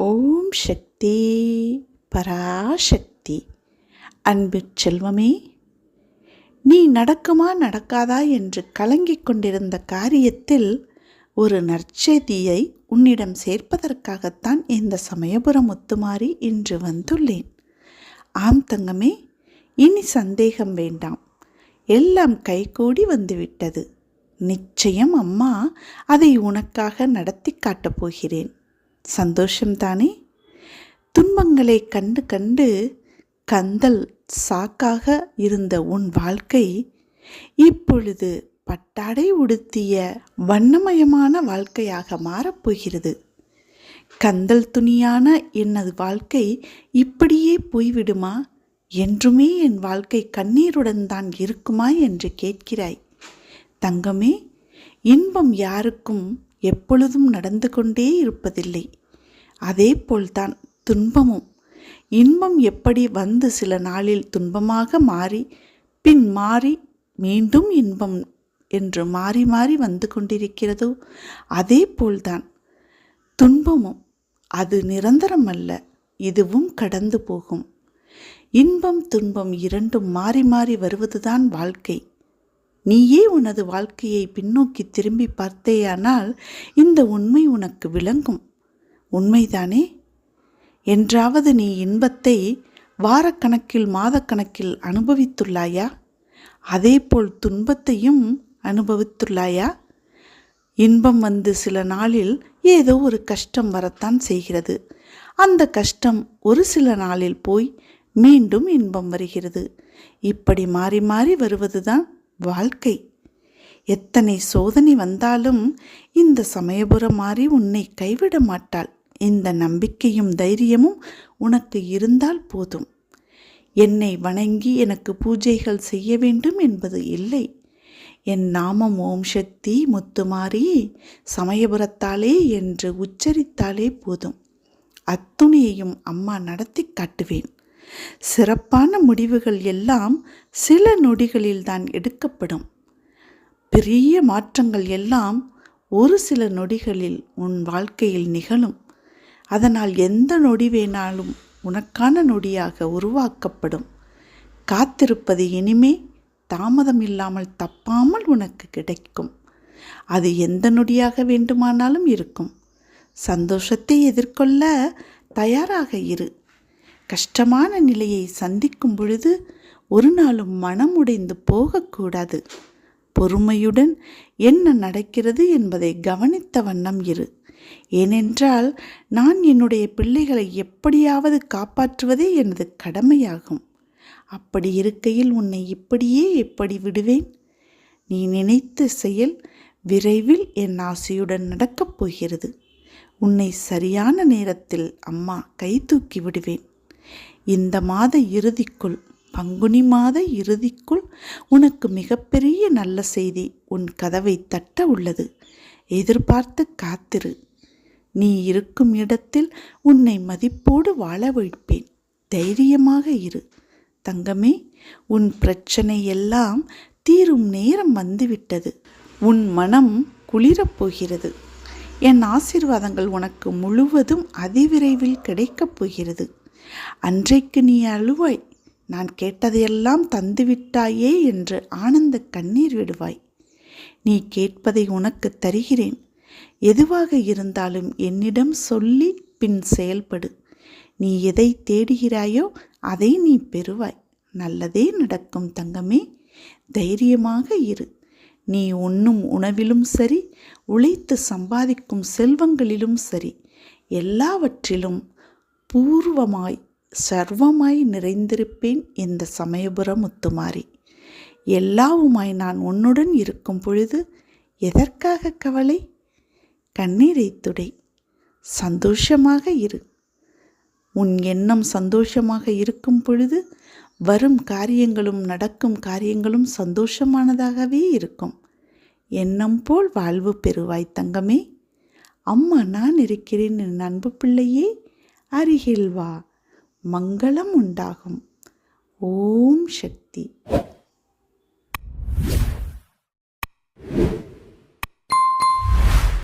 ஓம் சக்தி பராசக்தி. அன்பு செல்வமே நீ நடக்குமா நடக்காதா என்று கலங்கிக் கொண்டிருந்த காரியத்தில் ஒரு நற்செய்தியை உன்னிடம் சேர்ப்பதற்காகத்தான் இந்த சமயபுரம் ஒத்துமாறி இன்று வந்துள்ளேன். ஆம் தங்கமே இனி சந்தேகம் வேண்டாம். எல்லாம் கைகூடி வந்துவிட்டது. நிச்சயம் அம்மா அதை உனக்காக நடத்தி காட்டப் போகிறேன். சந்தோஷம்தானே துன்பங்களை கண்டு கண்டு கந்தல் சாக்காக இருந்த உன் வாழ்க்கை இப்பொழுது பட்டாடை உடுத்திய வண்ணமயமான வாழ்க்கையாக மாறப்போகிறது கந்தல் துணியான எனது வாழ்க்கை இப்படியே போய்விடுமா? என்றுமே என் வாழ்க்கை கண்ணீருடன் தான் இருக்குமா என்று கேட்கிறாய். தங்கமே இன்பம் யாருக்கும் எப்பொழுதும் நடந்து கொண்டே இருப்பதில்லை. அதே போல்தான் துன்பமும். இன்பம் எப்படி வந்து சில நாளில் துன்பமாக மாறி பின் மாறி மீண்டும் இன்பம் என்று மாறி மாறி வந்து கொண்டிருக்கிறதோ அதே போல்தான் துன்பமும். அது நிரந்தரம் அல்ல இதுவும் கடந்து போகும். இன்பம் துன்பம் இரண்டும் மாறி மாறி வருவதுதான் வாழ்க்கை. நீயே உனது வாழ்க்கையை பின்னோக்கி திரும்பி பார்த்தேயானால் இந்த உண்மை உனக்கு விளங்கும். உண்மைதானே? என்றாவது நீ இன்பத்தை வாரக்கணக்கில் மாதக்கணக்கில் அனுபவித்துள்ளாயா? அதேபோல் துன்பத்தையும் அனுபவித்துள்ளாயா? இன்பம் வந்து சில நாளில் ஏதோ ஒரு கஷ்டம் வரத்தான் செய்கிறது. அந்த கஷ்டம் ஒரு சில நாளில் போய் மீண்டும் இன்பம் வருகிறது. இப்படி மாறி மாறி வருவதுதான் வாழ்க்கை. எத்தனை சோதனை வந்தாலும் இந்த சமயபுரம் மாறி உன்னை கைவிட மாட்டாள். இந்த நம்பிக்கையும் தைரியமும் உனக்கு இருந்தால் போதும். என்னை வணங்கி எனக்கு பூஜைகள் செய்ய வேண்டும் என்பது இல்லை. என் நாமம் ஓம் சக்தி முத்துமாரி சமயபுரத்தாலே என்று உச்சரித்தாலே போதும். அத்துணையையும் அம்மா நடத்தி காட்டுவேன். சிறப்பான முடிவுகள் எல்லாம் சில நொடிகளில்தான் எடுக்கப்படும். பெரிய மாற்றங்கள் எல்லாம் ஒரு சில நொடிகளில் உன் வாழ்க்கையில் நிகழும். அதனால் எந்த நொடி வேணாலும் உனக்கான நொடியாக உருவாக்கப்படும். காத்திருப்பது இனிமே தாமதம் இல்லாமல் தப்பாமல் உனக்கு கிடைக்கும். அது எந்த நொடியாக வேண்டுமானாலும் இருக்கும். சந்தோஷத்தை எதிர்கொள்ள தயாராக இரு. கஷ்டமான நிலையை சந்திக்கும் பொழுது ஒரு நாளும் மனம் உடைந்து போகக்கூடாது. பொறுமையுடன் என்ன நடக்கிறது என்பதை கவனித்த வண்ணம் இரு. ஏனென்றால் நான் என்னுடைய பிள்ளைகளை எப்படியாவது காப்பாற்றுவதே எனது கடமையாகும். அப்படி இருக்கையில் உன்னை இப்படியே எப்படி விடுவேன்? நீ நினைத்த செயல் விரைவில் என் ஆசையுடன் நடக்கப் போகிறது. உன்னை சரியான நேரத்தில் அம்மா கை தூக்கி விடுவேன். இந்த மாத இறுதிக்குள் பங்குனி மாத இறுதிக்குள் உனக்கு மிகப்பெரிய நல்ல செய்தி உன் கதவை தட்ட உள்ளது. எதிர்பார்த்து காத்திரு. நீ இருக்கும் இடத்தில் உன்னை மதிப்போடு வாழ வைப்பேன். தைரியமாக இரு. தங்கமே உன் பிரச்சனை எல்லாம் தீரும் நேரம் வந்துவிட்டது. உன் மனம் குளிரப் போகிறது. என் ஆசீர்வாதங்கள் உனக்கு முழுவதும் அதிவிரைவில் கிடைக்கப் போகிறது. அன்றைக்கு நீ அழுவாய். நான் கேட்டதையெல்லாம் தந்துவிட்டாயே என்று ஆனந்த கண்ணீர் விடுவாய். நீ கேட்பதை உனக்கு தருகிறேன். எதுவாக இருந்தாலும் என்னிடம் சொல்லி பின் செயல்படு. நீ எதை தேடுகிறாயோ அதை நீ பெறுவாய். நல்லதே நடக்கும் தங்கமே. தைரியமாக இரு. நீ உண்ணும் உணவிலும் சரி உழைத்து சம்பாதிக்கும் செல்வங்களிலும் சரி எல்லாவற்றிலும் பூர்வமாய் சர்வமாய் நிறைந்திருப்பேன் இந்த சமயபுர முத்துமாரி. எல்லாவுமாய் நான் உன்னுடன் இருக்கும் பொழுது எதற்காக கவலை? கண்ணீரை துடை. சந்தோஷமாக இரு. உன் எண்ணம் சந்தோஷமாக இருக்கும் பொழுது வரும் காரியங்களும் நடக்கும் காரியங்களும் சந்தோஷமானதாகவே இருக்கும். எண்ணம் போல் வாழ்வு பெறுவாய் தங்கமே. அம்மா நான் இருக்கிறேன் என் அன்பு பிள்ளையே. அருகில் வா. மங்களம் உண்டாகும். ஓம் சக்தி.